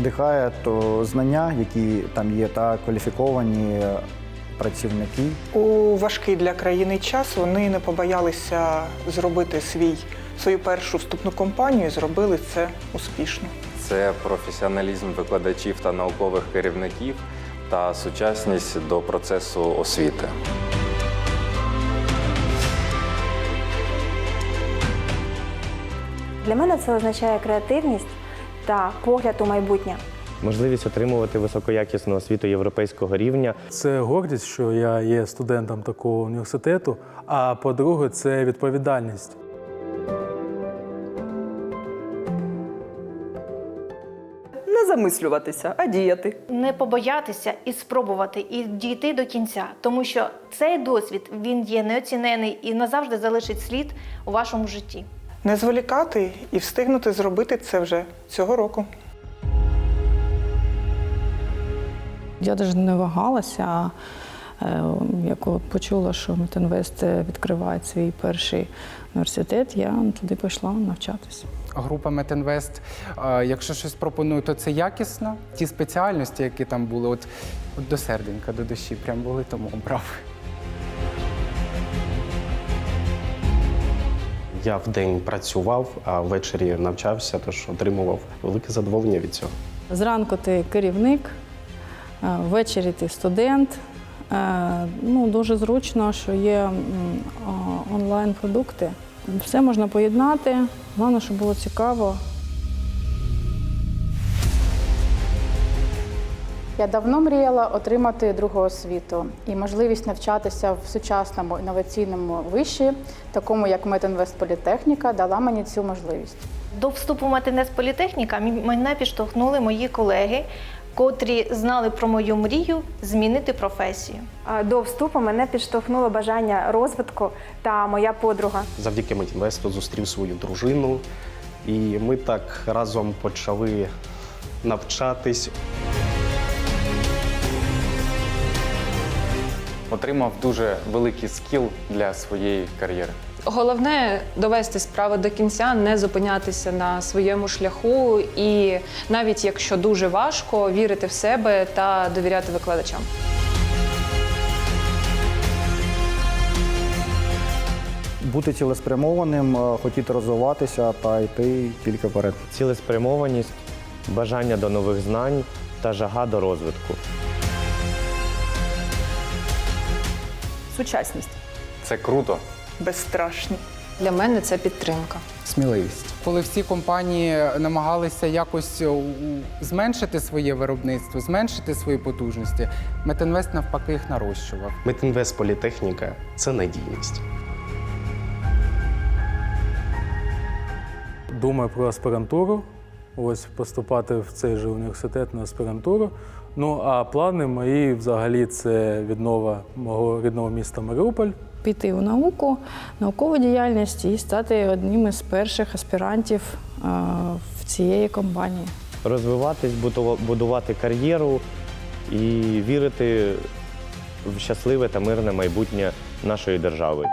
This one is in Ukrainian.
надихає то знання, які там є, та кваліфіковані працівники. У важкий для країни час вони не побоялися зробити свій свою першу вступну кампанію і зробили це успішно. Це професіоналізм викладачів та наукових керівників та сучасність до процесу освіти. Для мене це означає креативність та погляд у майбутнє. можливість отримувати високоякісну освіту європейського рівня. Це гордість, що я є студентом такого університету. А по-друге, це відповідальність. Не замислюватися, а діяти. не побоятися і спробувати і дійти до кінця, тому що цей досвід він є неоцінений і назавжди залишить слід у вашому житті. Не зволікати і встигнути зробити це вже цього року. Я навіть не вагалася, е, як почула, що Метинвест відкриває свій перший університет, я туди пішла навчатися. Група Метинвест, е, якщо щось пропонує, то це якісно. Ті спеціальності, які там були, от, от до серденька, до душі, прям були, тому обрав. Я в день працював, а ввечері навчався, тож отримував велике задоволення від цього. Зранку ти керівник, е, ввечері ти студент. Е, Ну, дуже зручно, що є онлайн-продукти. Все можна поєднати. Головне, щоб було цікаво. Я давно мріяла отримати другу освіту і можливість навчатися в сучасному інноваційному виші, такому як Метинвест Політехніка, дала мені цю можливість. До вступу в Матинес Політехніка мене підштовхнули мої колеги, котрі знали про мою мрію змінити професію. До вступу мене підштовхнуло бажання розвитку та моя подруга. Завдяки Метінвесту зустрів свою дружину, і ми так разом почали навчатись. Отримав дуже великий скіл для своєї кар'єри. Головне довести справу до кінця, не зупинятися на своєму шляху, і навіть якщо дуже важко, вірити в себе та довіряти викладачам. Бути цілеспрямованим, е, хотіти розвиватися та йти тільки вперед. Цілеспрямованість, бажання до нових знань та жага до розвитку. Сучасність. Це круто. Безстрашні. Для мене це підтримка. Сміливість. Коли всі компанії намагалися якось зменшити своє виробництво, зменшити свої потужності, Метинвест навпаки їх нарощував. Метінвест Політехніка це надійність. Думаю про аспірантуру. Ось поступати в цей же університет на аспірантуру. Ну а плани мої взагалі це віднова мого рідного міста Маріуполь. Піти у науку, наукову діяльність і стати одним із перших аспірантів е, в цієї компанії. Розвиватись, будувати кар'єру і вірити в щасливе та мирне майбутнє нашої держави.